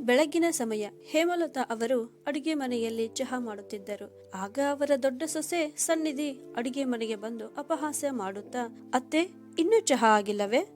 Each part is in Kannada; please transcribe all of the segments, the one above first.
ಬೆಳಗ್ಗಿನ ಸಮಯ ಹೇಮಲತಾ ಅವರು ಅಡುಗೆ ಮನೆಯಲ್ಲಿ ಚಹಾ ಮಾಡುತ್ತಿದ್ದರು. ಆಗ ಅವರ ದೊಡ್ಡ ಸೊಸೆ ಸನ್ನಿಧಿ ಅಡುಗೆ ಮನೆಗೆ ಬಂದು ಅಪಹಾಸ್ಯ ಮಾಡುತ್ತಾ, ಅತ್ತೆ, ಇನ್ನೂ ಚಹಾ ಆಗಿಲ್ಲವೇ?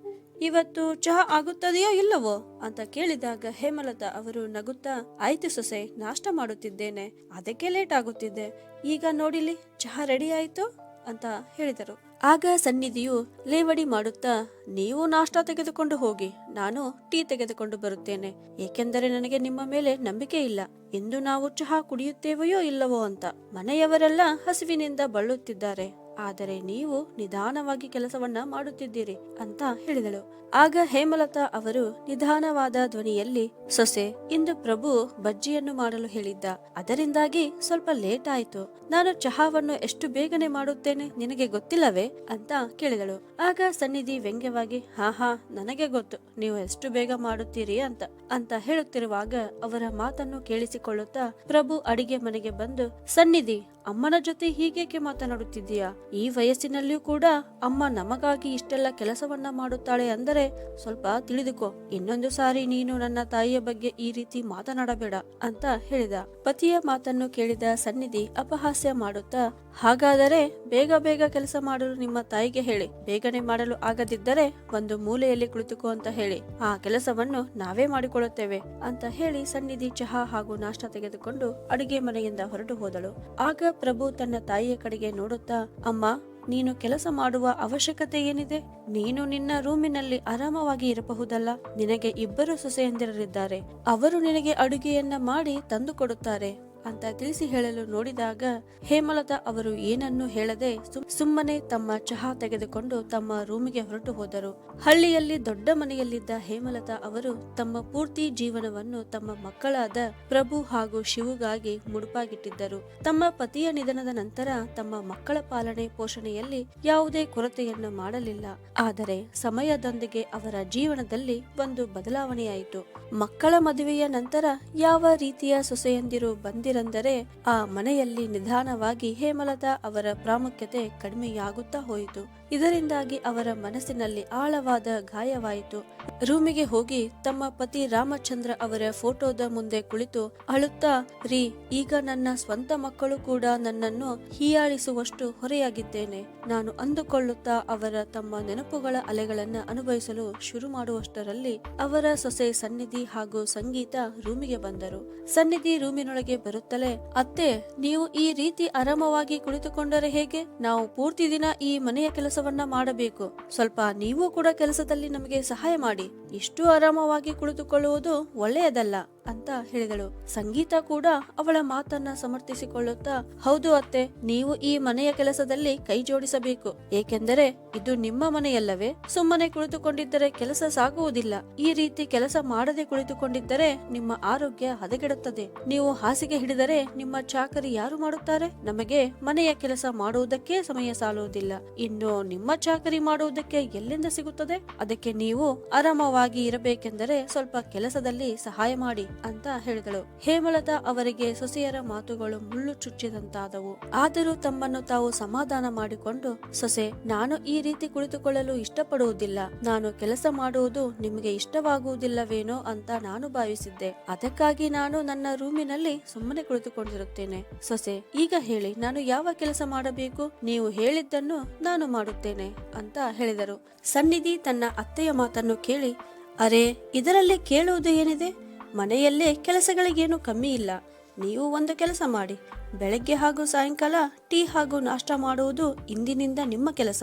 ಇವತ್ತು ಚಹಾ ಆಗುತ್ತದೆಯೋ ಇಲ್ಲವೋ? ಅಂತ ಕೇಳಿದಾಗ ಹೇಮಲತಾ ಅವರು ನಗುತ್ತಾ, ಆಯ್ತು ಸೊಸೆ, ನಾಷ್ಟ ಮಾಡುತ್ತಿದ್ದೇನೆ. ಅದಕ್ಕೆ ಲೇಟ್ ಆಗುತ್ತಿದ್ದೆ ಈಗ ನೋಡಿಲಿ, ಚಹಾ ರೆಡಿ ಆಯ್ತು? ಅಂತ ಹೇಳಿದರು. ಆಗ ಸನ್ನಿಧಿಯು ಲೇವಡಿ ಮಾಡುತ್ತಾ, ನೀವು ನಾಷ್ಟಾ ತೆಗೆದುಕೊಂಡು ಹೋಗಿ, ನಾನು ಟೀ ತೆಗೆದುಕೊಂಡು ಬರುತ್ತೇನೆ. ಏಕೆಂದರೆ ನನಗೆ ನಿಮ್ಮ ಮೇಲೆ ನಂಬಿಕೆ ಇಲ್ಲ. ಇಂದು ನಾವು ಚಹಾ ಕುಡಿಯುತ್ತೇವೆಯೋ ಇಲ್ಲವೋ ಅಂತ ಮನೆಯವರೆಲ್ಲ ಹಸಿವಿನಿಂದ ಬಳಲುತ್ತಿದ್ದಾರೆ ಆದರೆ ನೀವು ನಿಧಾನವಾಗಿ ಕೆಲಸವನ್ನ ಮಾಡುತ್ತಿದ್ದೀರಿ ಅಂತ ಹೇಳಿದಳು. ಆಗ ಹೇಮಲತಾ ಅವರು ನಿಧಾನವಾದ ಧ್ವನಿಯಲ್ಲಿ, ಸೊಸೆ, ಇಂದು ಪ್ರಭು ಬಜ್ಜಿಯನ್ನು ಮಾಡಲು ಹೇಳಿದ್ದ. ಅದರಿಂದಾಗಿ ಸ್ವಲ್ಪ ಲೇಟ್ ಆಯ್ತು. ನಾನು ಚಹಾವನ್ನು ಎಷ್ಟು ಬೇಗನೆ ಮಾಡುತ್ತೇನೆ ನಿನಗೆ ಗೊತ್ತಿಲ್ಲವೇ ಅಂತ ಕೇಳಿದಳು. ಆಗ ಸನ್ನಿಧಿ ವ್ಯಂಗ್ಯವಾಗಿ, ಹಾ ಹಾ, ನನಗೆ ಗೊತ್ತು. ನೀವು ಎಷ್ಟು ಬೇಗ ಮಾಡುತ್ತೀರಿ ಅಂತ ಅಂತ ಹೇಳುತ್ತಿರುವಾಗ ಅವರ ಮಾತನ್ನು ಕೇಳಿಸಿಕೊಳ್ಳುತ್ತಾ ಪ್ರಭು ಅಡಿಗೆ ಮನೆಗೆ ಬಂದು, ಸನ್ನಿಧಿ ಅಮ್ಮನ ಜೊತೆ ಹೀಗೇಕೆ ಮಾತನಾಡುತ್ತಿದ್ದೀಯಾ? ಈ ವಯಸ್ಸಿನಲ್ಲಿಯೂ ಕೂಡ ಅಮ್ಮ ನಮಗಾಗಿ ಇಷ್ಟೆಲ್ಲ ಕೆಲಸವನ್ನ ಮಾಡುತ್ತಾಳೆ ಅಂದರೆ ಸ್ವಲ್ಪ ತಿಳಿದುಕೋ. ಇನ್ನೊಂದು ಸಾರಿ ನೀನು ನನ್ನ ತಾಯಿಯ ಬಗ್ಗೆ ಈ ರೀತಿ ಮಾತನಾಡಬೇಡ ಅಂತ ಹೇಳಿದ. ಪತಿಯ ಮಾತನ್ನು ಕೇಳಿದ ಸನ್ನಿಧಿ ಅಪಹಾಸ್ಯ ಮಾಡುತ್ತಾ, ಹಾಗಾದರೆ ಬೇಗ ಬೇಗ ಕೆಲಸ ಮಾಡಲು ನಿಮ್ಮ ತಾಯಿಗೆ ಹೇಳಿ. ಬೇಗನೆ ಮಾಡಲು ಆಗದಿದ್ದರೆ ಒಂದು ಮೂಲೆಯಲ್ಲಿ ಕುಳಿತುಕೋ ಅಂತ ಹೇಳಿ. ಆ ಕೆಲಸವನ್ನು ನಾವೇ ಮಾಡಿಕೊಳ್ಳುತ್ತೇವೆ ಅಂತ ಹೇಳಿ ಸನ್ನಿಧಿ ಚಹಾ ಹಾಗೂ ನಾಷ್ಟ ತೆಗೆದುಕೊಂಡು ಅಡುಗೆ ಮನೆಯಿಂದ ಹೊರಟು ಹೋದಳು. ಆಗ ಪ್ರಭು ತನ್ನ ತಾಯಿಯ ಕಡೆಗೆ ನೋಡುತ್ತಾ, ಅಮ್ಮ, ನೀನು ಕೆಲಸ ಮಾಡುವ ಅವಶ್ಯಕತೆ ಏನಿದೆ? ನೀನು ನಿನ್ನ ರೂಮಿನಲ್ಲಿ ಆರಾಮವಾಗಿ ಇರಬಹುದಲ್ಲ? ನಿನಗೆ ಇಬ್ಬರು ಸೊಸೆಯಂದಿರರಿದ್ದಾರೆ. ಅವರು ನಿನಗೆ ಅಡುಗೆಯನ್ನ ಮಾಡಿ ತಂದು ಕೊಡುತ್ತಾರೆ. ಅಂತ ತಿಳಿಸಿ ಹೇಳಲು ನೋಡಿದಾಗ ಹೇಮಲತಾ ಅವರು ಏನನ್ನು ಹೇಳದೆ ಸುಮ್- ಸುಮ್ಮನೆ ತಮ್ಮ ಚಹಾ ತೆಗೆದುಕೊಂಡು ತಮ್ಮ ರೂಮಿಗೆ ಹೊರಟು ಹೋದರು. ಹಳ್ಳಿಯಲ್ಲಿ ದೊಡ್ಡ ಮನೆಯಲ್ಲಿದ್ದ ಹೇಮಲತಾ ಅವರು ತಮ್ಮ ಪೂರ್ತಿ ಜೀವನವನ್ನು ತಮ್ಮ ಮಕ್ಕಳಾದ ಪ್ರಭು ಹಾಗೂ ಶಿವುಗಾಗಿ ಮುಡುಪಾಗಿಟ್ಟಿದ್ದರು. ತಮ್ಮ ಪತಿಯ ನಿಧನದ ನಂತರ ತಮ್ಮ ಮಕ್ಕಳ ಪಾಲನೆ ಪೋಷಣೆಯಲ್ಲಿ ಯಾವುದೇ ಕೊರತೆಯನ್ನು ಮಾಡಲಿಲ್ಲ. ಆದರೆ ಸಮಯದೊಂದಿಗೆ ಅವರ ಜೀವನದಲ್ಲಿ ಒಂದು ಬದಲಾವಣೆಯಾಯಿತು. ಮಕ್ಕಳ ಮದುವೆಯ ನಂತರ ಯಾವ ರೀತಿಯ ಸೊಸೆಯಂದಿರು ಬಂದಿರೆಂದರೆ ಆ ಮನೆಯಲ್ಲಿ ನಿಧಾನವಾಗಿ ಹೇಮಲತಾ ಅವರ ಪ್ರಾಮುಖ್ಯತೆ ಕಡಿಮೆಯಾಗುತ್ತಾ ಹೋಯಿತು. ಇದರಿಂದಾಗಿ ಅವರ ಮನಸ್ಸಿನಲ್ಲಿ ಆಳವಾದ ಗಾಯವಾಯಿತು. ರೂಮಿಗೆ ಹೋಗಿ ತಮ್ಮ ಪತಿ ರಾಮಚಂದ್ರ ಅವರ ಫೋಟೋದ ಮುಂದೆ ಕುಳಿತು ಅಳುತ್ತಾ, ರೀ, ಈಗ ನನ್ನ ಸ್ವಂತ ಮಕ್ಕಳು ಕೂಡ ನನ್ನನ್ನು ಹೀಯಾಳಿಸುವಷ್ಟು ಹೊರೆಯಾಗಿದ್ದೇನೆ. ನಾನು ಅಂದುಕೊಳ್ಳುತ್ತಾ ಅವರ ತಮ್ಮ ನೆನಪುಗಳ ಅಲೆಗಳನ್ನ ಅನುಭವಿಸಲು ಶುರು ಮಾಡುವಷ್ಟರಲ್ಲಿ ಅವರ ಸೊಸೆ ಸನ್ನಿಧಿ ಹಾಗೂ ಸಂಗೀತ ರೂಮಿಗೆ ಬಂದರು. ಸನ್ನಿಧಿ ರೂಮಿನೊಳಗೆ ಬರುತ್ತಲೇ ಅತ್ತೆ, ನೀವು ಈ ರೀತಿ ಆರಾಮವಾಗಿ ಕುಳಿತುಕೊಂಡರೆ ಹೇಗೆ? ನಾವು ಪೂರ್ತಿ ದಿನ ಈ ಮನೆಯ ಕೆಲಸವನ್ನ ಮಾಡಬೇಕು. ಸ್ವಲ್ಪ ನೀವು ಕೂಡ ಕೆಲಸದಲ್ಲಿ ನಮಗೆ ಸಹಾಯ ಮಾಡಿ. ಇಷ್ಟು ಆರಾಮವಾಗಿ ಕುಳಿತುಕೊಳ್ಳುವುದು ಒಳ್ಳೆಯದಲ್ಲ, ಅಂತ ಹೇಳಿದಳು. ಸಂಗೀತ ಕೂಡ ಅವಳ ಮಾತನ್ನ ಸಮರ್ಥಿಸಿಕೊಳ್ಳುತ್ತಾ, ಹೌದು ಅತ್ತೆ, ನೀವು ಈ ಮನೆಯ ಕೆಲಸದಲ್ಲಿ ಕೈ ಜೋಡಿಸಬೇಕು. ಏಕೆಂದರೆ ಇದು ನಿಮ್ಮ ಮನೆಯಲ್ಲವೇ? ಸುಮ್ಮನೆ ಕುಳಿತುಕೊಂಡಿದ್ದರೆ ಕೆಲಸ ಸಾಗುವುದಿಲ್ಲ. ಈ ರೀತಿ ಕೆಲಸ ಮಾಡದೆ ಕುಳಿತುಕೊಂಡಿದ್ದರೆ ನಿಮ್ಮ ಆರೋಗ್ಯ ಹದಗೆಡುತ್ತದೆ. ನೀವು ಹಾಸಿಗೆ ಹಿಡಿದರೆ ನಿಮ್ಮ ಚಾಕರಿ ಯಾರು ಮಾಡುತ್ತಾರೆ? ನಮಗೆ ಮನೆಯ ಕೆಲಸ ಮಾಡುವುದಕ್ಕೆ ಸಮಯ ಸಾಲುವುದಿಲ್ಲ. ಇನ್ನು ನಿಮ್ಮ ಚಾಕರಿ ಮಾಡುವುದಕ್ಕೆ ಎಲ್ಲಿಂದ ಸಿಗುತ್ತದೆ? ಅದಕ್ಕೆ ನೀವು ಆರಾಮವಾಗಿ ಇರಬೇಕೆಂದರೆ ಸ್ವಲ್ಪ ಕೆಲಸದಲ್ಲಿ ಸಹಾಯ ಮಾಡಿ ಅಂತ ಹೇಳಿದಳು. ಹೇಮಲತಾ ಅವರಿಗೆ ಸೊಸೆಯರ ಮಾತುಗಳು ಮುಳ್ಳು ಚುಚ್ಚಿದಂತಾದವು. ಆದರೂ ತಮ್ಮನ್ನು ತಾವು ಸಮಾಧಾನ ಮಾಡಿಕೊಂಡು, ಸೊಸೆ, ನಾನು ಈ ರೀತಿ ಕುಳಿತುಕೊಳ್ಳಲು ಇಷ್ಟಪಡುವುದಿಲ್ಲ. ನಾನು ಕೆಲಸ ಮಾಡುವುದು ನಿಮಗೆ ಇಷ್ಟವಾಗುವುದಿಲ್ಲವೇನೋ ಅಂತ ನಾನು ಭಾವಿಸಿದ್ದೆ. ಅದಕ್ಕಾಗಿ ನಾನು ನನ್ನ ರೂಮಿನಲ್ಲಿ ಸುಮ್ಮನೆ ಕುಳಿತುಕೊಂಡಿರುತ್ತೇನೆ. ಸೊಸೆ, ಈಗ ಹೇಳಿ, ನಾನು ಯಾವ ಕೆಲಸ ಮಾಡಬೇಕು? ನೀವು ಹೇಳಿದ್ದನ್ನು ನಾನು ಮಾಡುತ್ತೇನೆ ಅಂತ ಹೇಳಿದರು. ಸನ್ನಿಧಿ ತನ್ನ ಅತ್ತೆಯ ಮಾತನ್ನು ಕೇಳಿ, ಅರೆ, ಇದರಲ್ಲಿ ಕೇಳುವುದು ಏನಿದೆ? ಮನೆಯಲ್ಲೇ ಕೆಲಸಗಳಿಗೇನು ಕಮ್ಮಿ ಇಲ್ಲ. ನೀವು ಒಂದು ಕೆಲಸ ಮಾಡಿ. ಬೆಳಗ್ಗೆ ಹಾಗೂ ಸಾಯಂಕಾಲ ಟೀ ಹಾಗೂ ನಾಷ್ಟ ಮಾಡುವುದು ಇಂದಿನಿಂದ ನಿಮ್ಮ ಕೆಲಸ.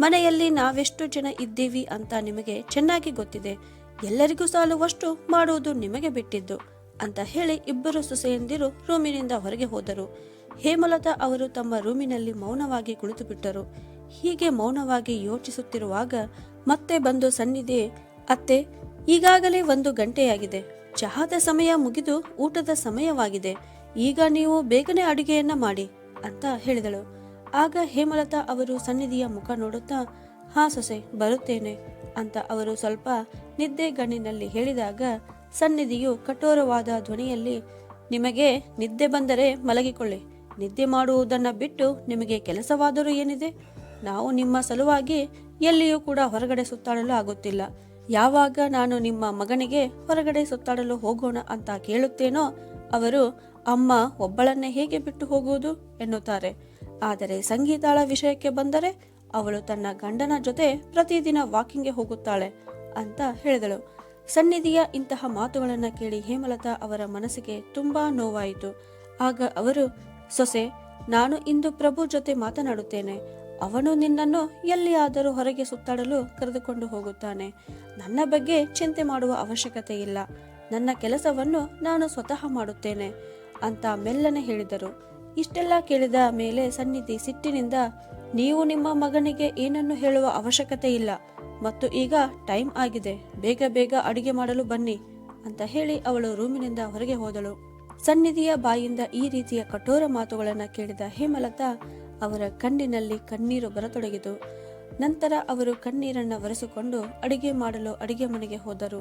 ಮನೆಯಲ್ಲಿ ನಾವೆಷ್ಟು ಜನ ಇದ್ದೀವಿ ಅಂತ ನಿಮಗೆ ಚೆನ್ನಾಗಿ ಗೊತ್ತಿದೆ. ಎಲ್ಲರಿಗೂ ಸಾಲುವಷ್ಟು ಮಾಡುವುದು ನಿಮಗೆ ಬಿಟ್ಟಿದ್ದು. ಅಂತ ಹೇಳಿ ಇಬ್ಬರು ಸೊಸೆಯಂದಿರು ರೂಮಿನಿಂದ ಹೊರಗೆ ಹೋದರು. ಹೇಮಲತಾ ಅವರು ತಮ್ಮ ರೂಮಿನಲ್ಲಿ ಮೌನವಾಗಿ ಕುಳಿತು ಬಿಟ್ಟರು ಹೀಗೆ ಮೌನವಾಗಿ ಯೋಚಿಸುತ್ತಿರುವಾಗ ಮತ್ತೆ ಬಂದು ಸನ್ನಿಧಿ, ಅತ್ತೆ, ಈಗಾಗಲೇ ಒಂದು ಗಂಟೆಯಾಗಿದೆ. ಚಹಾದ ಸಮಯ ಮುಗಿದು ಊಟದ ಸಮಯವಾಗಿದೆ. ಈಗ ನೀವು ಬೇಗನೆ ಅಡುಗೆಯನ್ನ ಮಾಡಿ ಅಂತ ಹೇಳಿದಳು. ಆಗ ಹೇಮಲತಾ ಅವರು ಸನ್ನಿಧಿಯ ಮುಖ ನೋಡುತ್ತಾ, ಹಾ ಸೊಸೆ, ಬರುತ್ತೇನೆ ಅಂತ ಅವರು ಸ್ವಲ್ಪ ನಿದ್ದೆ ಗಣ್ಣಿನಲ್ಲಿ ಹೇಳಿದಾಗ ಸನ್ನಿಧಿಯು ಕಠೋರವಾದ ಧ್ವನಿಯಲ್ಲಿ, ನಿಮಗೆ ನಿದ್ದೆ ಬಂದರೆ ಮಲಗಿಕೊಳ್ಳಿ. ನಿದ್ದೆ ಮಾಡುವುದನ್ನು ಬಿಟ್ಟು ನಿಮಗೆ ಕೆಲಸವಾದರೂ ಏನಿದೆ? ನಾವು ನಿಮ್ಮ ಸಲುವಾಗಿ ಎಲ್ಲಿಯೂ ಕೂಡ ಹೊರಗಡೆ ಸುತ್ತಾಡಲು ಆಗುತ್ತಿಲ್ಲ. ಯಾವಾಗ ನಾನು ನಿಮ್ಮ ಮಗನಿಗೆ ಹೊರಗಡೆ ಸುತ್ತಾಡಲು ಹೋಗೋಣ ಅಂತ ಕೇಳುತ್ತೇನೋ, ಅವರು, ಅಮ್ಮ, ಒಬ್ಬಳನ್ನೇ ಹೇಗೆ ಬಿಟ್ಟು ಹೋಗುವುದು? ಎನ್ನುತ್ತಾರೆ. ಆದರೆ ಸಂಗೀತಾಳ ವಿಷಯಕ್ಕೆ ಬಂದರೆ, ಅವಳು ತನ್ನ ಗಂಡನ ಜೊತೆ ಪ್ರತಿದಿನ ವಾಕಿಂಗ್ಗೆ ಹೋಗುತ್ತಾಳೆ ಅಂತ ಹೇಳಿದಳು. ಸನ್ನಿಧಿಯ ಇಂತಹ ಮಾತುಗಳನ್ನು ಕೇಳಿ ಹೇಮಲತಾ ಅವರ ಮನಸ್ಸಿಗೆ ತುಂಬಾ ನೋವಾಯಿತು. ಆಗ ಅವರು, ಸೊಸೆ, ನಾನು ಇಂದು ಪ್ರಭು ಜೊತೆ ಮಾತನಾಡುತ್ತೇನೆ. ಅವನು ನಿನ್ನನ್ನು ಎಲ್ಲಿಯಾದರೂ ಹೊರಗೆ ಸುತ್ತಾಡಲು ಕರೆದುಕೊಂಡು ಹೋಗುತ್ತಾನೆ. ನನ್ನ ಬಗ್ಗೆ ಚಿಂತೆ ಮಾಡುವ ಅವಶ್ಯಕತೆ ಇಲ್ಲ. ನನ್ನ ಕೆಲಸವನ್ನು ನಾನು ಸ್ವತಃ ಮಾಡುತ್ತೇನೆ, ಅಂತ ಮೆಲ್ಲನೆ ಹೇಳಿದರು. ಇಷ್ಟೆಲ್ಲ ಕೇಳಿದ ಮೇಲೆ ಸನ್ನಿಧಿ ಸಿಟ್ಟಿನಿಂದ, ನೀವು ನಿಮ್ಮ ಮಗನಿಗೆ ಏನನ್ನು ಹೇಳುವ ಅವಶ್ಯಕತೆ ಇಲ್ಲ. ಮತ್ತು ಈಗ ಟೈಮ್ ಆಗಿದೆ. ಬೇಗ ಬೇಗ ಅಡುಗೆ ಮಾಡಲು ಬನ್ನಿ ಅಂತ ಹೇಳಿ ಅವಳು ರೂಮಿನಿಂದ ಹೊರಗೆ ಹೋದಳು. ಸನ್ನಿಧಿಯ ಬಾಯಿಂದ ಈ ರೀತಿಯ ಕಠೋರ ಮಾತುಗಳನ್ನು ಕೇಳಿದ ಹೇಮಲತಾ ಅವರ ಕಣ್ಣಿನಲ್ಲಿ ಕಣ್ಣೀರು ಬರತೊಡಗಿತು. ನಂತರ ಅವರು ಕಣ್ಣೀರನ್ನ ಒರೆಸಿಕೊಂಡು ಅಡಿಗೆ ಮಾಡಲು ಅಡಿಗೆ ಮನೆಗೆ ಹೋದರು.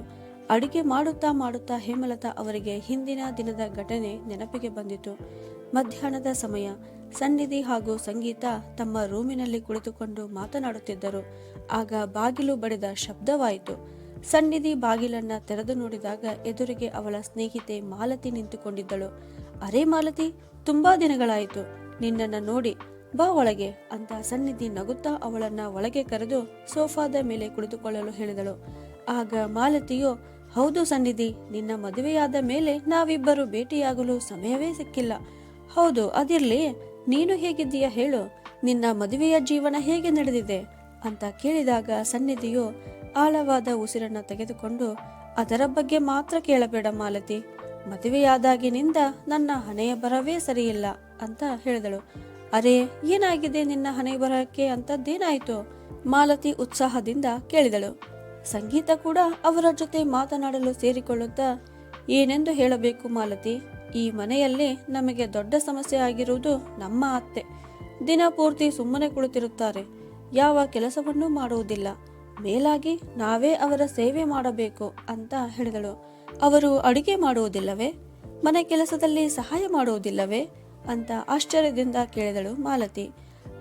ಅಡಿಗೆ ಮಾಡುತ್ತಾ ಮಾಡುತ್ತಾ ಹೇಮಲತಾ ಅವರಿಗೆ ಹಿಂದಿನ ದಿನದ ಘಟನೆ ನೆನಪಿಗೆ ಬಂದಿತು. ಮಧ್ಯಾಹ್ನದ ಸಮಯ. ಸನ್ನಿಧಿ ಹಾಗೂ ಸಂಗೀತ ತಮ್ಮ ರೂಮಿನಲ್ಲಿ ಕುಳಿತುಕೊಂಡು ಮಾತನಾಡುತ್ತಿದ್ದರು. ಆಗ ಬಾಗಿಲು ಬಡಿದ ಶಬ್ದವಾಯಿತು. ಸನ್ನಿಧಿ ಬಾಗಿಲನ್ನ ತೆರೆದು ನೋಡಿದಾಗ ಎದುರಿಗೆ ಅವಳ ಸ್ನೇಹಿತೆ ಮಾಲತಿ ನಿಂತುಕೊಂಡಿದ್ದಳು. ಅರೆ ಮಾಲತಿ, ತುಂಬಾ ದಿನಗಳಾಯಿತು. ನಿನ್ನನ್ನ ನೋಡಿ, ಬಾ ಒಳಗೆ ಅಂತ ಸನ್ನಿಧಿ ನಗುತ್ತಾ ಅವಳನ್ನ ಒಳಗೆ ಕರೆದು ಸೋಫಾದ ಮೇಲೆ ಕುಳಿತುಕೊಳ್ಳಲು ಹೇಳಿದಳು. ಆಗ ಮಾಲತಿಯು, ಹೌದು ಸನ್ನಿಧಿ, ನಿನ್ನ ಮದುವೆಯಾದ ಮೇಲೆ ನಾವಿಬ್ಬರು ಭೇಟಿಯಾಗಲು ಸಮಯವೇ ಸಿಕ್ಕಿಲ್ಲ. ಹೌದು, ಅದಿರ್ಲಿ. ನೀನು ಹೇಗಿದ್ದೀಯಾ ಹೇಳು. ನಿನ್ನ ಮದುವೆಯ ಜೀವನ ಹೇಗೆ ನಡೆದಿದೆ? ಅಂತ ಕೇಳಿದಾಗ ಸನ್ನಿಧಿಯು ಆಳವಾದ ಉಸಿರನ್ನು ತೆಗೆದುಕೊಂಡು, ಅದರ ಬಗ್ಗೆ ಮಾತ್ರ ಕೇಳಬೇಡ ಮಾಲತಿ. ಮದುವೆಯಾದಾಗಿನಿಂದ ನನ್ನ ಹಣೆಯ ಬರವೇ ಸರಿಯಿಲ್ಲ ಅಂತ ಹೇಳಿದಳು. ಅರೆ, ಏನಾಗಿದೆ ನಿನ್ನ ಹಣೆ ಬರಕ್ಕೆ ಅಂತದ್ದೇನಾಯ್ತು? ಮಾಲತಿ ಉತ್ಸಾಹದಿಂದ ಕೇಳಿದಳು. ಸಂಗೀತ ಕೂಡ ಅವರ ಜೊತೆ ಮಾತನಾಡಲು ಸೇರಿಕೊಳ್ಳುತ್ತಾ ಏನೆಂದು ಹೇಳಬೇಕು ಮಾಲತಿ? ಈ ಮನೆಯಲ್ಲಿ ನಮಗೆ ದೊಡ್ಡ ಸಮಸ್ಯೆ ಆಗಿರುವುದು ನಮ್ಮ ಅತ್ತೆ. ದಿನ ಪೂರ್ತಿ ಸುಮ್ಮನೆ ಕುಳಿತಿರುತ್ತಾರೆ. ಯಾವ ಕೆಲಸವನ್ನೂ ಮಾಡುವುದಿಲ್ಲ. ಮೇಲಾಗಿ ನಾವೇ ಅವರ ಸೇವೆ ಮಾಡಬೇಕು ಅಂತ ಹೇಳಿದಳು. ಅವರು ಅಡುಗೆ ಮಾಡುವುದಿಲ್ಲವೇ? ಮನೆ ಕೆಲಸದಲ್ಲಿ ಸಹಾಯ ಮಾಡುವುದಿಲ್ಲವೇ? ಅಂತ ಆಶ್ಚರ್ಯದಿಂದ ಕೇಳಿದಳು ಮಾಲತಿ.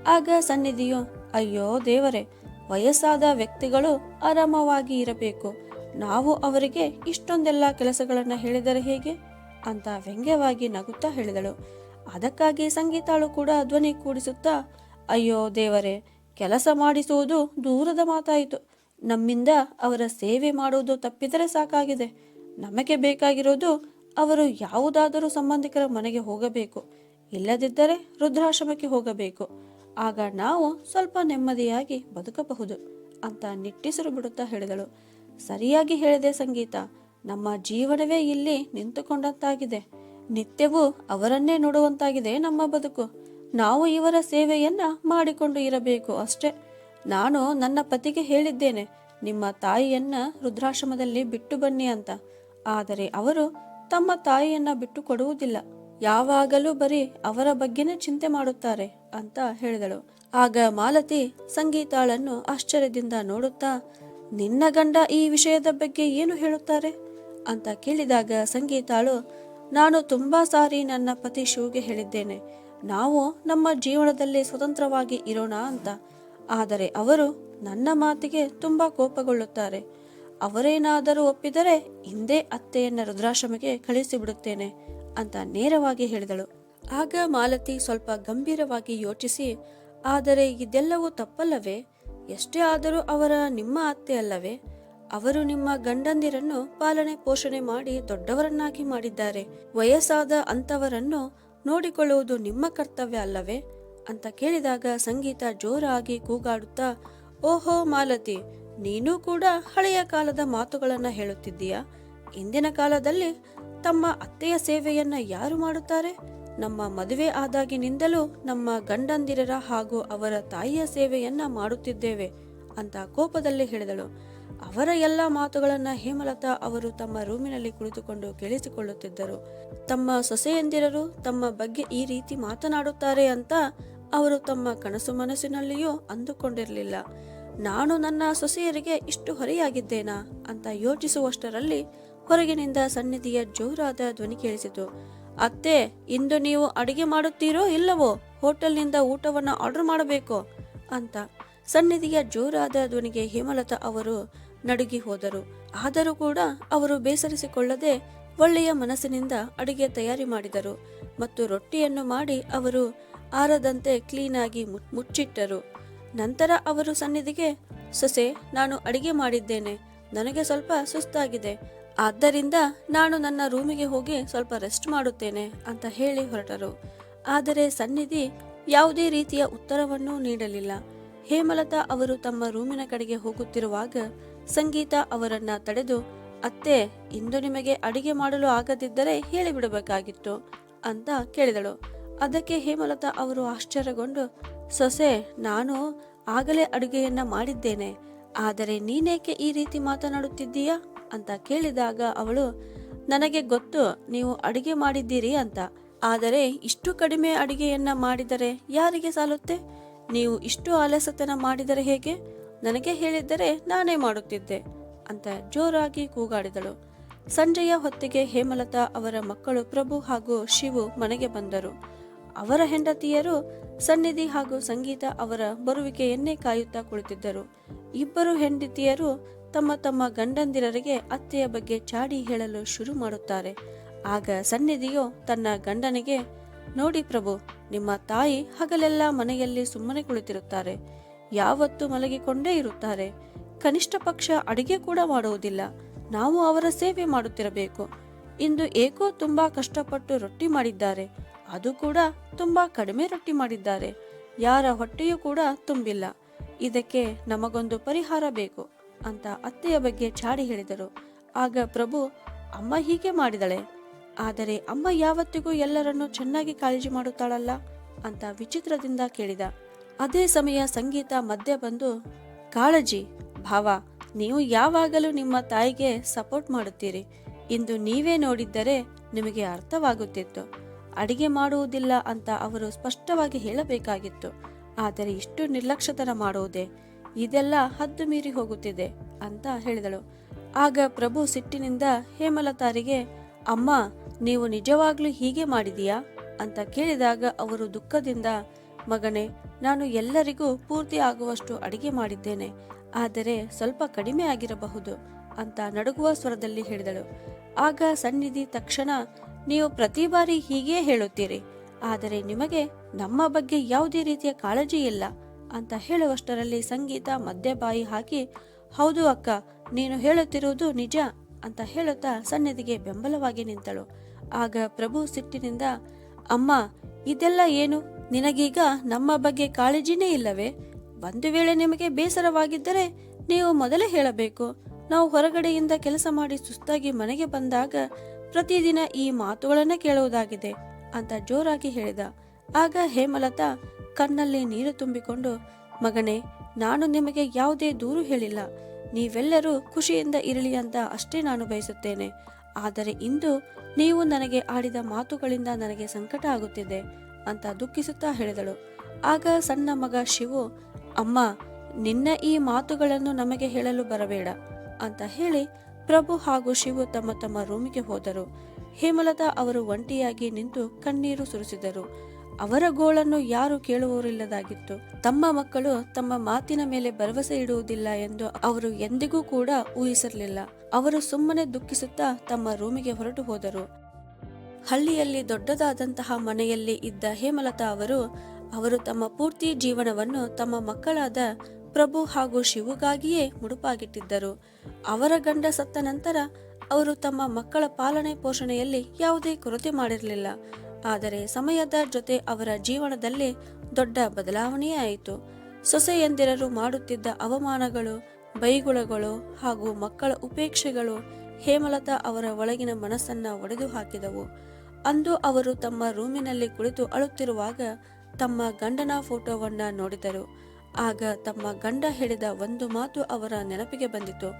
ಆಗ ಸನ್ನಿಧಿಯು, ಅಯ್ಯೋ ದೇವರೇ, ವಯಸ್ಸಾದ ವ್ಯಕ್ತಿಗಳು ಆರಾಮವಾಗಿ ಇರಬೇಕು. ನಾವು ಅವರಿಗೆ ಇಷ್ಟೊಂದೆಲ್ಲ ಕೆಲಸಗಳನ್ನು ಹೇಳಿದರೆ ಹೇಗೆ? ಅಂತ ವ್ಯಂಗ್ಯವಾಗಿ ನಗುತ್ತಾ ಹೇಳಿದಳು. ಅದಕ್ಕಾಗಿ ಸಂಗೀತಾಳು ಕೂಡ ಧ್ವನಿ ಕೂಡಿಸುತ್ತಾ, ಅಯ್ಯೋ ದೇವರೇ, ಕೆಲಸ ಮಾಡಿಸುವುದು ದೂರದ ಮಾತಾಯಿತು. ನಮ್ಮಿಂದ ಅವರ ಸೇವೆ ಮಾಡುವುದು ತಪ್ಪಿದರೆ ಸಾಕಾಗಿದೆ. ನಮಗೆ ಬೇಕಾಗಿರೋದು ಅವರು ಯಾವುದಾದರೂ ಸಂಬಂಧಿಕರ ಮನೆಗೆ ಹೋಗಬೇಕು. ಇಲ್ಲದಿದ್ದರೆ ರುದ್ರಾಶ್ರಮಕ್ಕೆ ಹೋಗಬೇಕು. ಆಗ ನಾವು ಸ್ವಲ್ಪ ನೆಮ್ಮದಿಯಾಗಿ ಬದುಕಬಹುದು ಅಂತ ನಿಟ್ಟಿಸಿರು ಬಿಡುತ್ತಾ ಹೇಳಿದಳು. ಸರಿಯಾಗಿ ಹೇಳಿದೆ ಸಂಗೀತ. ನಮ್ಮ ಜೀವನವೇ ಇಲ್ಲಿ ನಿಂತುಕೊಂಡಂತಾಗಿದೆ. ನಿತ್ಯವೂ ಅವರನ್ನೇ ನೋಡುವಂತಾಗಿದೆ ನಮ್ಮ ಬದುಕು. ನಾವು ಇವರ ಸೇವೆಯನ್ನ ಮಾಡಿಕೊಂಡು ಇರಬೇಕು ಅಷ್ಟೇ. ನಾನು ನನ್ನ ಪತಿಗೆ ಹೇಳಿದ್ದೇನೆ, ನಿಮ್ಮ ತಾಯಿಯನ್ನ ರುದ್ರಾಶ್ರಮದಲ್ಲಿ ಬಿಟ್ಟು ಬನ್ನಿ ಅಂತ. ಆದರೆ ಅವರು ತಮ್ಮ ತಾಯಿಯನ್ನ ಬಿಟ್ಟು ಕೊಡುವುದಿಲ್ಲ. ಯಾವಾಗಲೂ ಬರೀ ಅವರ ಬಗ್ಗೆನೇ ಚಿಂತೆ ಮಾಡುತ್ತಾರೆ ಅಂತ ಹೇಳಿದಳು. ಆಗ ಮಾಲತಿ ಸಂಗೀತಾಳನ್ನು ಆಶ್ಚರ್ಯದಿಂದ ನೋಡುತ್ತಾ, ನಿನ್ನ ಗಂಡ ಈ ವಿಷಯದ ಬಗ್ಗೆ ಏನು ಹೇಳುತ್ತಾರೆ? ಅಂತ ಕೇಳಿದಾಗ ಸಂಗೀತಾಳು ನಾನು ತುಂಬಾ ಸಾರಿ ನನ್ನ ಪತಿ ಶಿವ್ಗೆ ಹೇಳಿದ್ದೇನೆ. ನಾವು ನಮ್ಮ ಜೀವನದಲ್ಲಿ ಸ್ವತಂತ್ರವಾಗಿ ಇರೋಣ ಅಂತ. ಆದರೆ ಅವರು ನನ್ನ ಮಾತಿಗೆ ತುಂಬಾ ಕೋಪಗೊಳ್ಳುತ್ತಾರೆ. ಅವರೇನಾದರೂ ಒಪ್ಪಿದರೆ ಹಿಂದೆ ಅತ್ತೆಯನ್ನ ರುದ್ರಾಶ್ರಮಕ್ಕೆ ಕಳಿಸಿಬಿಡುತ್ತೇನೆ ಅಂತ ನೇರವಾಗಿ ಹೇಳಿದಳು. ಆಗ ಮಾಲತಿ ಸ್ವಲ್ಪ ಗಂಭೀರವಾಗಿ ಯೋಚಿಸಿ, ಆದರೆ ಇದೆಲ್ಲವೂ ತಪ್ಪಲ್ಲವೇ? ಎಷ್ಟೇ ಆದರೂ ಅವರ ನಿಮ್ಮ ಅತ್ತೆ ಅಲ್ಲವೇ? ಅವರು ನಿಮ್ಮ ಗಂಡಂದಿರನ್ನು ಪಾಲನೆ, ಪೋಷಣೆ ಮಾಡಿ ದೊಡ್ಡವರನ್ನಾಗಿ ಮಾಡಿದ್ದಾರೆ. ವಯಸ್ಸಾದ ಅಂತವರನ್ನು ನೋಡಿಕೊಳ್ಳುವುದು ನಿಮ್ಮ ಕರ್ತವ್ಯ ಅಲ್ಲವೇ? ಅಂತ ಕೇಳಿದಾಗ ಸಂಗೀತ ಜೋರಾಗಿ ಕೂಗಾಡುತ್ತಾ, ಓಹೋ ಮಾಲತಿ, ನೀನು ಕೂಡ ಹಳೆಯ ಕಾಲದ ಮಾತುಗಳನ್ನು ಹೇಳುತ್ತಿದ್ದೀಯಾ? ಇಂದಿನ ಕಾಲದಲ್ಲಿ ತಮ್ಮ ಅತ್ತೆಯ ಸೇವೆಯನ್ನ ಯಾರು ಮಾಡುತ್ತಾರೆ? ನಮ್ಮ ಮದುವೆ ಆದಾಗಿನಿಂದಲೂ ನಮ್ಮ ಗಂಡಂದಿರರ ಹಾಗೂ ಅವರ ತಾಯಿಯ ಸೇವೆಯನ್ನ ಮಾಡುತ್ತಿದ್ದೇವೆ, ಅಂತ ಕೋಪದಲ್ಲಿ ಹೇಳಿದಳು. ಅವರ ಎಲ್ಲ ಮಾತುಗಳನ್ನು ಹೇಮಲತಾ ಅವರು ತಮ್ಮ ರೂಮಿನಲ್ಲಿ ಕುಳಿತುಕೊಂಡು ಕೇಳಿಸಿಕೊಳ್ಳುತ್ತಿದ್ದರು. ತಮ್ಮ ಸೊಸೆಯಂದಿರರು ತಮ್ಮ ಬಗ್ಗೆ ಈ ರೀತಿ ಮಾತನಾಡುತ್ತಾರೆ ಅಂತ ಅವರು ತಮ್ಮ ಕನಸು ಮನಸ್ಸಿನಲ್ಲಿಯೂ ಅಂದುಕೊಂಡಿರಲಿಲ್ಲ. ನಾನು ನನ್ನ ಸೊಸೆಯರಿಗೆ ಇಷ್ಟು ಹೊರೆಯಾಗಿದ್ದೇನಾ? ಅಂತ ಯೋಚಿಸುವಷ್ಟರಲ್ಲಿ ಹೊರಗಿನಿಂದ ಸನ್ನಿಧಿಯ ಜೋರಾದ ಧ್ವನಿ ಕೇಳಿಸಿತು. ಅತ್ತೆ, ಇಂದು ನೀವು ಅಡಿಗೆ ಮಾಡುತ್ತೀರೋ ಇಲ್ಲವೋ? ಹೋಟೆಲ್ನಿಂದ ಊಟವನ್ನ ಆರ್ಡರ್ ಮಾಡಬೇಕು? ಅಂತ ಸನ್ನಿಧಿಯ ಜೋರಾದ ಧ್ವನಿಗೆ ಹೇಮಲತಾ ಅವರು ನಡುಗಿ ಹೋದರು. ಆದರೂ ಕೂಡ ಅವರು ಬೇಸರಿಸಿಕೊಳ್ಳದೆ ಒಳ್ಳೆಯ ಮನಸ್ಸಿನಿಂದ ಅಡುಗೆ ತಯಾರಿ ಮಾಡಿದರು ಮತ್ತು ರೊಟ್ಟಿಯನ್ನು ಮಾಡಿ ಅವರು ಆರದಂತೆ ಕ್ಲೀನಾಗಿ ಮುಚ್ಚಿಟ್ಟರು. ನಂತರ ಅವರು ಸನ್ನಿಧಿಗೆ, ಸೊಸೆ, ನಾನು ಅಡಿಗೆ ಮಾಡಿದ್ದೇನೆ, ನನಗೆ ಸ್ವಲ್ಪ ಸುಸ್ತಾಗಿದೆ, ಆದ್ದರಿಂದ ನಾನು ನನ್ನ ರೂಮಿಗೆ ಹೋಗಿ ಸ್ವಲ್ಪ ರೆಸ್ಟ್ ಮಾಡುತ್ತೇನೆ ಅಂತ ಹೇಳಿ ಹೊರಟರು. ಆದರೆ ಸನ್ನಿಧಿ ಯಾವುದೇ ರೀತಿಯ ಉತ್ತರವನ್ನು ನೀಡಲಿಲ್ಲ. ಹೇಮಲತಾ ಅವರು ತಮ್ಮ ರೂಮಿನ ಕಡೆಗೆ ಹೋಗುತ್ತಿರುವಾಗ ಸಂಗೀತ ಅವರನ್ನ ತಡೆದು, ಅತ್ತೆ, ಇಂದು ನಿಮಗೆ ಅಡಿಗೆ ಮಾಡಲು ಆಗದಿದ್ದರೆ ಹೇಳಿಬಿಡಬೇಕಾಗಿತ್ತು ಅಂತ ಕೇಳಿದಳು. ಅದಕ್ಕೆ ಹೇಮಲತಾ ಅವರು ಆಶ್ಚರ್ಯಗೊಂಡು, ಸೊಸೆ, ನಾನು ಆಗಲೇ ಅಡುಗೆಯನ್ನ ಮಾಡಿದ್ದೇನೆ. ಆದರೆ ನೀನೇಕೆ ಈ ರೀತಿ ಮಾತನಾಡುತ್ತಿದ್ದೀಯಾ? ಅಂತ ಕೇಳಿದಾಗ ಅವಳು, ನನಗೆ ಗೊತ್ತು, ನೀವು ಅಡಿಗೆ ಮಾಡಿದ್ದೀರಿ ಅಂತ. ಆದರೆ ಇಷ್ಟು ಕಡಿಮೆ ಅಡಿಗೆಯನ್ನ ಮಾಡಿದರೆ ಯಾರಿಗೆ ಸಾಲುತ್ತೆ? ನೀವು ಇಷ್ಟು ಆಲಸ್ಯತನ ಮಾಡಿದರೆ ಹೇಗೆ? ನನಗೆ ಹೇಳಿದ್ದರೆ ನಾನೇ ಮಾಡುತ್ತಿದ್ದೆ ಅಂತ ಜೋರಾಗಿ ಕೂಗಾಡಿದಳು. ಸಂಜೆಯ ಹೊತ್ತಿಗೆ ಹೇಮಲತಾ ಅವರ ಮಕ್ಕಳು ಪ್ರಭು ಹಾಗೂ ಶಿವು ಮನೆಗೆ ಬಂದರು. ಅವರ ಹೆಂಡತಿಯರು ಸನ್ನಿಧಿ ಹಾಗೂ ಸಂಗೀತ ಅವರ ಬರುವಿಕೆಯನ್ನೇ ಕಾಯುತ್ತಾ ಕುಳಿತಿದ್ದರು. ಇಬ್ಬರು ಹೆಂಡತಿಯರು ತಮ್ಮ ತಮ್ಮ ಗಂಡಂದಿರರಿಗೆ ಅತ್ತೆಯ ಬಗ್ಗೆ ಚಾಡಿ ಹೇಳಲು ಶುರು ಮಾಡುತ್ತಾರೆ. ಆಗ ಸನ್ನಿಧಿಯು ತನ್ನ ಗಂಡನಿಗೆ, ನೋಡಿ ಪ್ರಭು, ನಿಮ್ಮ ತಾಯಿ ಹಗಲೆಲ್ಲ ಮನೆಯಲ್ಲಿ ಸುಮ್ಮನೆ ಕುಳಿತಿರುತ್ತಾರೆ. ಯಾವತ್ತು ಮಲಗಿಕೊಂಡೇ ಇರುತ್ತಾರೆ. ಕನಿಷ್ಠ ಪಕ್ಷ ಅಡಿಗೆ ಕೂಡ ಮಾಡುವುದಿಲ್ಲ. ನಾವು ಅವರ ಸೇವೆ ಮಾಡುತ್ತಿರಬೇಕು. ಇಂದು ಏಕೋ ತುಂಬಾ ಕಷ್ಟಪಟ್ಟು ರೊಟ್ಟಿ ಮಾಡಿದ್ದಾರೆ. ಅದು ಕೂಡ ತುಂಬಾ ಕಡಿಮೆ ರೊಟ್ಟಿ ಮಾಡಿದ್ದಾರೆ. ಯಾರ ಹೊಟ್ಟೆಯೂ ಕೂಡ ತುಂಬಿಲ್ಲ. ಇದಕ್ಕೆ ನಮಗೊಂದು ಪರಿಹಾರ ಬೇಕು ಅಂತ ಅತ್ತೆಯ ಬಗ್ಗೆ ಚಾಡಿ ಹೇಳಿದರು. ಆಗ ಪ್ರಭು, ಅಮ್ಮ ಹೀಗೆ ಮಾಡಿದಳೆ. ಆದರೆ ಅಮ್ಮ ಯಾವತ್ತಿಗೂ ಎಲ್ಲರನ್ನೂ ಚೆನ್ನಾಗಿ ಕಾಳಜಿ ಮಾಡುತ್ತಾಳಲ್ಲ? ಅಂತ ವಿಚಿತ್ರದಿಂದ ಕೇಳಿದ. ಅದೇ ಸಮಯ ಸಂಗೀತ ಮಧ್ಯೆ ಬಂದು, ಕಾಳಜಿ, ಭಾವ, ನೀವು ಯಾವಾಗಲೂ ನಿಮ್ಮ ತಾಯಿಗೆ ಸಪೋರ್ಟ್ ಮಾಡುತ್ತೀರಿ. ಇಂದು ನೀವೇ ನೋಡಿದ್ದರೆ ನಿಮಗೆ ಅರ್ಥವಾಗುತ್ತಿತ್ತು. ಅಡಿಗೆ ಮಾಡುವುದಿಲ್ಲ ಅಂತ ಅವರು ಸ್ಪಷ್ಟವಾಗಿ ಹೇಳಬೇಕಾಗಿತ್ತು. ಆದರೆ ಇಷ್ಟು ನಿರ್ಲಕ್ಷ್ಯತನ ಮಾಡುವುದೇ? ಇದೆಲ್ಲ ಹದ್ದು ಮೀರಿ ಹೋಗುತ್ತಿದೆ ಅಂತ ಹೇಳಿದಳು. ಆಗ ಪ್ರಭು ಸಿಟ್ಟಿನಿಂದ, ಹೇಮಲತಾರಿಗೆ, ಅಮ್ಮ, ನೀವು ನಿಜವಾಗ್ಲೂ ಹೀಗೆ ಮಾಡಿದೀಯಾ? ಅಂತ ಕೇಳಿದಾಗ ಅವರು ದುಃಖದಿಂದ, ಮಗನೇ ನಾನು ಎಲ್ಲರಿಗೂ ಪೂರ್ತಿ ಆಗುವಷ್ಟು ಅಡಿಗೆ ಮಾಡಿದ್ದೇನೆ, ಆದರೆ ಸ್ವಲ್ಪ ಕಡಿಮೆ ಆಗಿರಬಹುದು ಅಂತ ನಡುಗುವ ಸ್ವರದಲ್ಲಿ ಹೇಳಿದಳು. ಆಗ ಸನ್ನಿಧಿ ತಕ್ಷಣ, ನೀವು ಪ್ರತಿ ಬಾರಿ ಹೀಗೇ ಹೇಳುತ್ತೀರಿ, ಆದರೆ ನಿಮಗೆ ನಮ್ಮ ಬಗ್ಗೆ ಯಾವುದೇ ರೀತಿಯ ಕಾಳಜಿ ಇಲ್ಲ ಅಂತ ಹೇಳುವಷ್ಟರಲ್ಲಿ ಸಂಗೀತ ಮದ್ಯ ಬಾಯಿ ಹಾಕಿ, ಹೌದು ಅಕ್ಕ, ನೀನು ಹೇಳುತ್ತಿರುವುದು ನಿಜ ಅಂತ ಹೇಳುತ್ತಾ ಸನ್ನಿಧಿಗೆ ಬೆಂಬಲವಾಗಿ ನಿಂತಳು. ಆಗ ಪ್ರಭು ಸಿಟ್ಟಿನಿಂದ, ಅಮ್ಮ, ಇದೆಲ್ಲ ಏನು? ನಿನಗೀಗ ನಮ್ಮ ಬಗ್ಗೆ ಕಾಳಜಿನೇ ಇಲ್ಲವೇ? ಒಂದು ವೇಳೆ ನಿಮಗೆ ಬೇಸರವಾಗಿದ್ದರೆ ನೀವು ಮೊದಲೇ ಹೇಳಬೇಕು. ನಾವು ಹೊರಗಡೆಯಿಂದ ಕೆಲಸ ಮಾಡಿ ಸುಸ್ತಾಗಿ ಮನೆಗೆ ಬಂದಾಗ ಪ್ರತಿದಿನ ಈ ಮಾತುಗಳನ್ನು ಕೇಳುವುದಾಗಿದೆ ಅಂತ ಜೋರಾಗಿ ಹೇಳಿದ. ಆಗ ಹೇಮಲತಾ ಕಣ್ಣಲ್ಲಿ ನೀರು ತುಂಬಿಕೊಂಡು, ಮಗನೇ, ನಾನು ನಿಮಗೆ ಯಾವುದೇ ದೂರು ಹೇಳಿಲ್ಲ. ನೀವೆಲ್ಲರೂ ಖುಷಿಯಿಂದ ಇರಲಿ ಅಂತ ಅಷ್ಟೇ ನಾನು ಬಯಸುತ್ತೇನೆ. ಆದರೆ ಇಂದು ನೀವು ನನಗೆ ಆಡಿದ ಮಾತುಗಳಿಂದ ನನಗೆ ಸಂಕಟ ಆಗುತ್ತಿದೆ. ಅಂತ ದುಃಖಿಸುತ್ತಾ ಹೇಳಿದಳು. ಆಗ ಸಣ್ಣ ಮಗ ಶಿವು, ಅಮ್ಮ, ನಿನ್ನ ಈ ಮಾತುಗಳನ್ನು ನಮಗೆ ಹೇಳಲು ಬರಬೇಡ ಅಂತ ಹೇಳಿ ಪ್ರಭು ಹಾಗೂ ಶಿವು ತಮ್ಮ ತಮ್ಮ ರೂಮಿಗೆ ಹೋದರು. ಹೇಮಲತಾ ಅವರು ಒಂಟಿಯಾಗಿ ನಿಂತು ಕಣ್ಣೀರು ಸುರಿಸಿದರು. ಅವರ ಗೋಳನ್ನು ಯಾರು ಕೇಳುವವರಿಲ್ಲದಾಗಿತ್ತು. ತಮ್ಮ ಮಕ್ಕಳು ತಮ್ಮ ಮಾತಿನ ಮೇಲೆ ಭರವಸೆ ಇಡುವುದಿಲ್ಲ ಎಂದು ಅವರು ಎಂದಿಗೂ ಕೂಡ ಊಹಿಸಿರಲಿಲ್ಲ. ಅವರು ಸುಮ್ಮನೆ ದುಃಖಿಸುತ್ತಾ ತಮ್ಮ ರೂಮಿಗೆ ಹೊರಟು ಹೋದರು. ಹಳ್ಳಿಯಲ್ಲಿ ದೊಡ್ಡದಾದಂತಹ ಮನೆಯಲ್ಲಿ ಇದ್ದ ಹೇಮಲತಾ ಅವರು ಅವರು ತಮ್ಮ ಪೂರ್ತಿ ಜೀವನವನ್ನು ತಮ್ಮ ಮಕ್ಕಳಾದ ಪ್ರಭು ಹಾಗೂ ಶಿವುಗಾಗಿಯೇ ಮುಡುಪಾಗಿಟ್ಟಿದ್ದರು. ಅವರ ಗಂಡ ಸತ್ತ ನಂತರ ಅವರು ತಮ್ಮ ಮಕ್ಕಳ ಪಾಲನೆ ಪೋಷಣೆಯಲ್ಲಿ ಯಾವುದೇ ಕೊರತೆ ಮಾಡಿರಲಿಲ್ಲ. ಆದರೆ ಸಮಯದ ಜೊತೆ ಅವರ ಜೀವನದಲ್ಲಿ ದೊಡ್ಡ ಬದಲಾವಣೆಯೇ ಆಯಿತು ಸೊಸೆಯಂದಿರರು ಮಾಡುತ್ತಿದ್ದ ಅವಮಾನಗಳು, ಬೈಗುಳಗಳು ಹಾಗೂ ಮಕ್ಕಳ ಉಪೇಕ್ಷೆಗಳು ಹೇಮಲತಾ ಅವರ ಒಳಗಿನ ಮನಸ್ಸನ್ನ ಒಡೆದು ಹಾಕಿದವು ಅಂದು ಅವರು ತಮ್ಮ ರೂಮಿನಲ್ಲಿ ಕುಳಿತು ಅಳುತ್ತಿರುವಾಗ ತಮ್ಮ ಗಂಡನ ಫೋಟೋವನ್ನ ನೋಡಿದರು. ಆಗ ತಮ್ಮ ಗಂಡ ಹೇಳಿದ ಒಂದು ಮಾತು ಅವರ ನೆನಪಿಗೆ ಬಂದಿತು.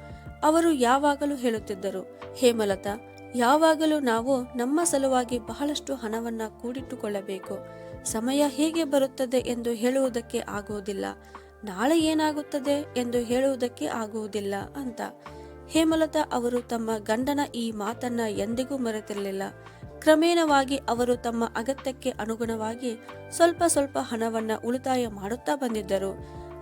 ಅವರು ಯಾವಾಗಲೂ ಹೇಳುತ್ತಿದ್ದರು, ಹೇಮಲತಾ, ಯಾವಾಗಲೂ ನಾವು ನಮ್ಮ ಸಲುವಾಗಿ ಬಹಳಷ್ಟು ಹಣವನ್ನ ಕೂಡಿಟ್ಟುಕೊಳ್ಳಬೇಕು. ಸಮಯ ಹೇಗೆ ಬರುತ್ತದೆ ಎಂದು ಹೇಳುವುದಕ್ಕೆ ಆಗುವುದಿಲ್ಲ. ನಾಳೆ ಏನಾಗುತ್ತದೆ ಎಂದು ಹೇಳುವುದಕ್ಕೆ ಆಗುವುದಿಲ್ಲ ಅಂತ. ಹೇಮಲತಾ ಅವರು ತಮ್ಮ ಗಂಡನ ಈ ಮಾತನ್ನ ಎಂದಿಗೂ ಮರೆತಿರಲಿಲ್ಲ. ಕ್ರಮೇಣವಾಗಿ ಅವರು ತಮ್ಮ ಅಗತ್ಯಕ್ಕೆ ಅನುಗುಣವಾಗಿ ಸ್ವಲ್ಪ ಸ್ವಲ್ಪ ಹಣವನ್ನ ಉಳಿತಾಯ ಮಾಡುತ್ತಾ ಬಂದಿದ್ದರು.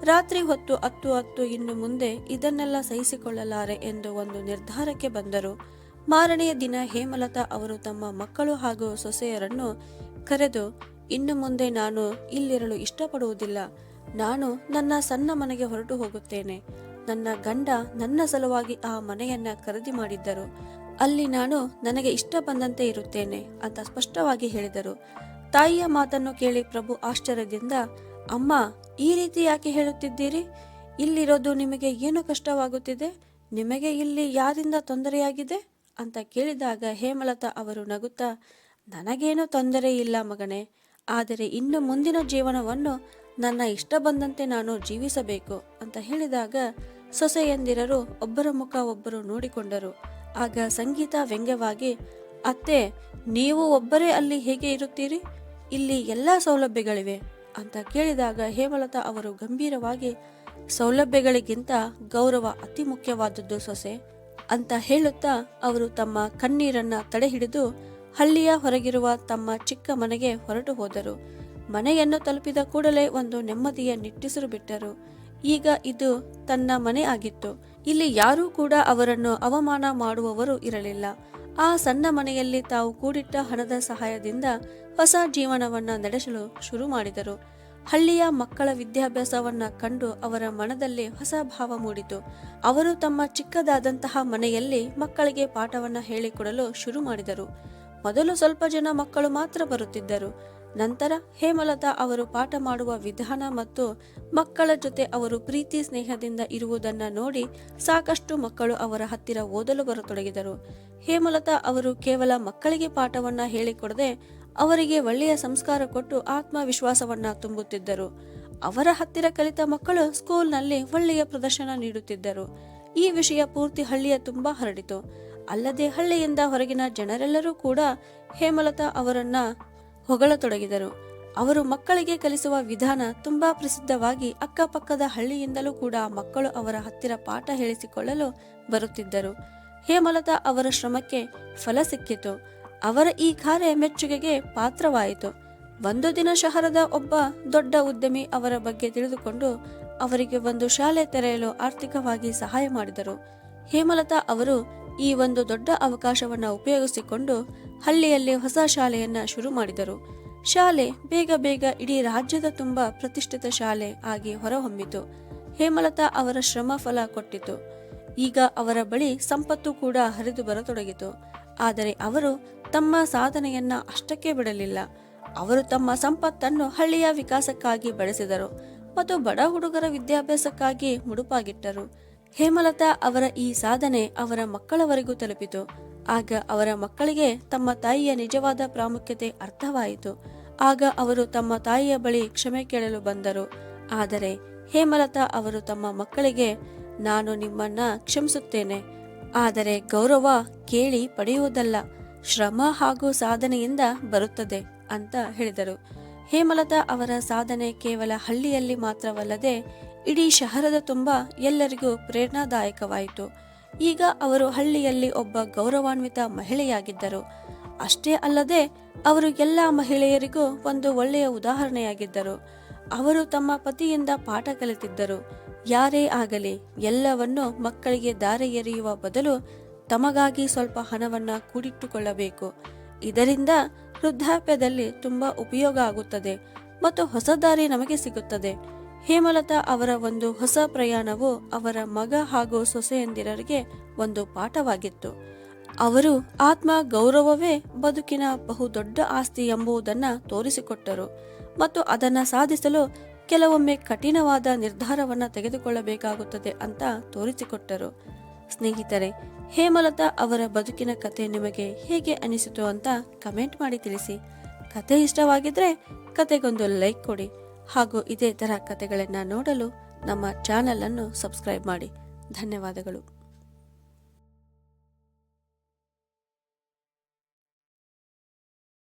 ರಾತ್ರಿ ಹೊತ್ತು ಹತ್ತು ಹತ್ತು ಇನ್ನು ಮುಂದೆ ಇದನ್ನೆಲ್ಲ ಸಹಿಸಿಕೊಳ್ಳಲಾರೆ ಎಂದು ಒಂದು ನಿರ್ಧಾರಕ್ಕೆ ಬಂದರು. ಮಾರನೆಯ ದಿನ ಹೇಮಲತಾ ಅವರು ತಮ್ಮ ಮಕ್ಕಳು ಹಾಗೂ ಸೊಸೆಯರನ್ನು ಕರೆದು, ಇನ್ನು ಮುಂದೆ ನಾನು ಇಲ್ಲಿರಲು ಇಷ್ಟಪಡುವುದಿಲ್ಲ. ನಾನು ನನ್ನ ಸಣ್ಣ ಮನೆಗೆ ಹೊರಟು ಹೋಗುತ್ತೇನೆ. ನನ್ನ ಗಂಡ ನನ್ನ ಸಲುವಾಗಿ ಆ ಮನೆಯನ್ನ ಖರೀದಿ ಮಾಡಿದ್ದರು. ಅಲ್ಲಿ ನಾನು ನನಗೆ ಇಷ್ಟ ಬಂದಂತೆ ಇರುತ್ತೇನೆ ಅಂತ ಸ್ಪಷ್ಟವಾಗಿ ಹೇಳಿದರು. ತಾಯಿಯ ಮಾತನ್ನು ಕೇಳಿ ಪ್ರಭು ಆಶ್ಚರ್ಯದಿಂದ, ಅಮ್ಮ, ಈ ರೀತಿ ಯಾಕೆ ಹೇಳುತ್ತಿದ್ದೀರಿ? ಇಲ್ಲಿರೋದು ನಿಮಗೆ ಏನು ಕಷ್ಟವಾಗುತ್ತಿದೆ? ನಿಮಗೆ ಇಲ್ಲಿ ಯಾರಿಂದ ತೊಂದರೆಯಾಗಿದೆ? ಅಂತ ಕೇಳಿದಾಗ ಹೇಮಲತಾ ಅವರು ನಗುತ್ತಾ, ನನಗೇನು ತೊಂದರೆ ಇಲ್ಲ ಮಗನೇ, ಆದರೆ ಇನ್ನು ಮುಂದಿನ ಜೀವನವನ್ನು ನನ್ನ ಇಷ್ಟ ಬಂದಂತೆ ನಾನು ಜೀವಿಸಬೇಕು ಅಂತ ಹೇಳಿದಾಗ ಸೊಸೆಯಂದಿರರು ಒಬ್ಬರ ಮುಖ ಒಬ್ಬರು ನೋಡಿಕೊಂಡರು. ಆಗ ಸಂಗೀತ ವ್ಯಂಗ್ಯವಾಗಿ, ಅತ್ತೆ, ನೀವು ಒಬ್ಬರೇ ಅಲ್ಲಿ ಹೇಗೆ ಇರುತ್ತೀರಿ? ಇಲ್ಲಿ ಎಲ್ಲ ಸೌಲಭ್ಯಗಳಿವೆ ಅಂತ ಕೇಳಿದಾಗ ಹೇಮಲತಾ ಅವರು ಗಂಭೀರವಾಗಿ, ಸೌಲಭ್ಯಗಳಿಗಿಂತ ಗೌರವ ಅತಿ ಮುಖ್ಯವಾದದ್ದು ಸೊಸೆ ಅಂತ ಹೇಳುತ್ತಾ ಅವರು ತಮ್ಮ ಕಣ್ಣೀರನ್ನ ತಡೆಹಿಡಿದು ಹಳ್ಳಿಯ ಹೊರಗಿರುವ ತಮ್ಮ ಚಿಕ್ಕ ಮನೆಗೆ ಹೊರಟು ಹೋದರು. ಮನೆಯನ್ನು ತಲುಪಿದ ಕೂಡಲೇ ಒಂದು ನೆಮ್ಮದಿಯ ನಿಟ್ಟಿಸಿರು ಬಿಟ್ಟರು. ಈಗ ಇದು ತನ್ನ ಮನೆ ಆಗಿತ್ತು. ಇಲ್ಲಿ ಯಾರೂ ಕೂಡ ಅವರನ್ನು ಅವಮಾನ ಮಾಡುವವರು ಇರಲಿಲ್ಲ. ಆ ಸಣ್ಣ ಮನೆಯಲ್ಲಿ ತಾವು ಕೂಡಿಟ್ಟ ಹಣದ ಸಹಾಯದಿಂದ ಹೊಸ ಜೀವನವನ್ನ ನಡೆಸಲು ಶುರು ಮಾಡಿದರು. ಹಳ್ಳಿಯ ಮಕ್ಕಳ ವಿದ್ಯಾಭ್ಯಾಸವನ್ನ ಕಂಡು ಅವರ ಮನದಲ್ಲಿ ಹೊಸ ಭಾವ ಮೂಡಿತು. ಅವರು ತಮ್ಮ ಚಿಕ್ಕದಾದಂತಹ ಮನೆಯಲ್ಲಿ ಮಕ್ಕಳಿಗೆ ಪಾಠವನ್ನ ಹೇಳಿಕೊಡಲು ಶುರು ಮಾಡಿದರು. ಮೊದಲು ಸ್ವಲ್ಪ ಜನ ಮಕ್ಕಳು ಮಾತ್ರ ಬರುತ್ತಿದ್ದರು. ನಂತರ ಹೇಮಲತಾ ಅವರು ಪಾಠ ಮಾಡುವ ವಿಧಾನ ಮತ್ತು ಮಕ್ಕಳ ಜೊತೆ ಅವರು ಪ್ರೀತಿ ಸ್ನೇಹದಿಂದ ಇರುವುದನ್ನು ನೋಡಿ ಸಾಕಷ್ಟು ಮಕ್ಕಳು ಅವರ ಹತ್ತಿರ ಓದಲು ಬರತೊಡಗಿದರು. ಹೇಮಲತಾ ಅವರು ಕೇವಲ ಮಕ್ಕಳಿಗೆ ಪಾಠವನ್ನ ಹೇಳಿಕೊಡದೆ ಅವರಿಗೆ ಒಳ್ಳೆಯ ಸಂಸ್ಕಾರ ಕೊಟ್ಟು ಆತ್ಮವಿಶ್ವಾಸವನ್ನ ತುಂಬುತ್ತಿದ್ದರು. ಅವರ ಹತ್ತಿರ ಕಲಿತ ಮಕ್ಕಳು ಸ್ಕೂಲ್ನಲ್ಲಿ ಒಳ್ಳೆಯ ಪ್ರದರ್ಶನ ನೀಡುತ್ತಿದ್ದರು. ಈ ವಿಷಯ ಪೂರ್ತಿ ಹಳ್ಳಿಯ ತುಂಬಾ ಹರಡಿತು. ಅಲ್ಲದೆ ಹಳ್ಳಿಯಿಂದ ಹೊರಗಿನ ಜನರೆಲ್ಲರೂ ಕೂಡ ಹೇಮಲತಾ ಅವರನ್ನ ಹೊಗಳತೊಡಗಿದರು. ಅವರು ಮಕ್ಕಳಿಗೆ ಕಲಿಸುವ ವಿಧಾನ ತುಂಬಾ ಪ್ರಸಿದ್ಧವಾಗಿ ಅಕ್ಕಪಕ್ಕದ ಹಳ್ಳಿಯಿಂದಲೂ ಕೂಡ ಮಕ್ಕಳು ಅವರ ಹತ್ತಿರ ಪಾಠ ಹೇಳಿಸಿಕೊಳ್ಳಲು ಬರುತ್ತಿದ್ದರು. ಹೇಮಲತಾ ಅವರ ಶ್ರಮಕ್ಕೆ ಫಲ ಸಿಕ್ಕಿತು. ಅವರ ಈ ಕಾರ್ಯ ಮೆಚ್ಚುಗೆಗೆ ಪಾತ್ರವಾಯಿತು. ಒಂದು ದಿನ ಶಹರದ ಒಬ್ಬ ದೊಡ್ಡ ಉದ್ಯಮಿ ಅವರ ಬಗ್ಗೆ ತಿಳಿದುಕೊಂಡು ಅವರಿಗೆ ಒಂದು ಶಾಲೆ ತೆರೆಯಲು ಆರ್ಥಿಕವಾಗಿ ಸಹಾಯ ಮಾಡಿದರು. ಹೇಮಲತಾ ಅವರು ಈ ಒಂದು ದೊಡ್ಡ ಅವಕಾಶವನ್ನು ಉಪಯೋಗಿಸಿಕೊಂಡು ಹಳ್ಳಿಯಲ್ಲಿ ಹೊಸ ಶಾಲೆಯನ್ನ ಶುರು ಮಾಡಿದರು. ಶಾಲೆ ಬೇಗ ಬೇಗ ಇಡೀ ರಾಜ್ಯದ ತುಂಬ ಪ್ರತಿಷ್ಠಿತ ಶಾಲೆ ಆಗಿ ಹೊರಹೊಮ್ಮಿತು. ಹೇಮಲತಾ ಅವರ ಶ್ರಮ ಫಲ ಕೊಟ್ಟಿತು. ಈಗ ಅವರ ಬಳಿ ಸಂಪತ್ತು ಕೂಡ ಹರಿದು ಬರತೊಡಗಿತು. ಆದರೆ ಅವರು ತಮ್ಮ ಸಾಧನೆಯನ್ನ ಅಷ್ಟಕ್ಕೆ ಬಿಡಲಿಲ್ಲ. ಅವರು ತಮ್ಮ ಸಂಪತ್ತನ್ನು ಹಳ್ಳಿಯ ವಿಕಾಸಕ್ಕಾಗಿ ಬಳಸಿದರು ಮತ್ತು ಬಡ ಹುಡುಗರ ವಿದ್ಯಾಭ್ಯಾಸಕ್ಕಾಗಿ ಮುಡುಪಾಗಿಟ್ಟರು. ಹೇಮಲತಾ ಅವರ ಈ ಸಾಧನೆ ಅವರ ಮಕ್ಕಳವರೆಗೂ ತಲುಪಿತು. ಆಗ ಅವರ ಮಕ್ಕಳಿಗೆ ತಮ್ಮ ತಾಯಿಯ ನಿಜವಾದ ಪ್ರಾಮುಖ್ಯತೆ ಅರ್ಥವಾಯಿತು. ಆಗ ಅವರು ತಮ್ಮ ತಾಯಿಯ ಬಳಿ ಕ್ಷಮೆ ಕೇಳಲು ಬಂದರು. ಆದರೆ ಹೇಮಲತಾ ಅವರು ತಮ್ಮ ಮಕ್ಕಳಿಗೆ, ನಾನು ನಿಮ್ಮನ್ನ ಕ್ಷಮಿಸುತ್ತೇನೆ. ಆದರೆ ಗೌರವ ಕೇಳಿ ಪಡೆಯುವುದಲ್ಲ. ಶ್ರಮ ಹಾಗೂ ಸಾಧನೆಯಿಂದ ಬರುತ್ತದೆ, ಅಂತ ಹೇಳಿದರು. ಹೇಮಲತಾ ಅವರ ಸಾಧನೆ ಕೇವಲ ಹಳ್ಳಿಯಲ್ಲಿ ಮಾತ್ರವಲ್ಲದೆ ಇಡೀ ಶಹರದ ತುಂಬ ಎಲ್ಲರಿಗೂ ಪ್ರೇರಣಾದಾಯಕವಾಯಿತು. ಈಗ ಅವರು ಹಳ್ಳಿಯಲ್ಲಿ ಒಬ್ಬ ಗೌರವಾನ್ವಿತ ಮಹಿಳೆಯಾಗಿದ್ದರು. ಅಷ್ಟೇ ಅಲ್ಲದೆ ಅವರು ಎಲ್ಲ ಮಹಿಳೆಯರಿಗೂ ಒಂದು ಒಳ್ಳೆಯ ಉದಾಹರಣೆಯಾಗಿದ್ದರು. ಅವರು ತಮ್ಮ ಪತಿಯಿಂದ ಪಾಠ ಕಲಿತಿದ್ದರು. ಯಾರೇ ಆಗಲಿ, ಎಲ್ಲವನ್ನು ಮಕ್ಕಳಿಗೆ ದಾರಿ ಎರೆಯುವ ಬದಲು ತಮಗಾಗಿ ಸ್ವಲ್ಪ ಹಣವನ್ನು ಕೂಡಿಟ್ಟುಕೊಳ್ಳಬೇಕು. ಇದರಿಂದ ವೃದ್ಧಾಪ್ಯದಲ್ಲಿ ತುಂಬಾ ಉಪಯೋಗ ಆಗುತ್ತದೆ ಮತ್ತು ಹೊಸ ದಾರಿ ನಮಗೆ ಸಿಗುತ್ತದೆ. ಹೇಮಲತಾ ಅವರ ಒಂದು ಹೊಸ ಪ್ರಯಾಣವು ಅವರ ಮಗ ಹಾಗೂ ಸೊಸೆಯಂದಿರರಿಗೆ ಒಂದು ಪಾಠವಾಗಿತ್ತು. ಅವರು ಆತ್ಮ ಗೌರವವೇ ಬದುಕಿನ ಬಹುದೊಡ್ಡ ಆಸ್ತಿ ಎಂಬುದನ್ನ ತೋರಿಸಿಕೊಟ್ಟರು ಮತ್ತು ಅದನ್ನು ಸಾಧಿಸಲು ಕೆಲವೊಮ್ಮೆ ಕಠಿಣವಾದ ನಿರ್ಧಾರವನ್ನು ತೆಗೆದುಕೊಳ್ಳಬೇಕಾಗುತ್ತದೆ ಅಂತ ತೋರಿಸಿಕೊಟ್ಟರು. ಸ್ನೇಹಿತರೆ ಹೇಮಲತಾ ಅವರ ಬದುಕಿನ ಕತೆ ನಿಮಗೆ ಹೇಗೆ ಅನಿಸಿತು ಅಂತ ಕಮೆಂಟ್ ಮಾಡಿ ತಿಳಿಸಿ. ಕತೆ ಇಷ್ಟವಾಗಿದ್ರೆ ಕತೆಗೊಂದು ಲೈಕ್ ಕೊಡಿ ಹಾಗೂ ಇದೇ ಥರ ಕತೆಗಳನ್ನು ನೋಡಲು ನಮ್ಮ ಚಾನೆಲ್ ಅನ್ನು ಸಬ್ಸ್ಕ್ರೈಬ್ ಮಾಡಿ. ಧನ್ಯವಾದಗಳು.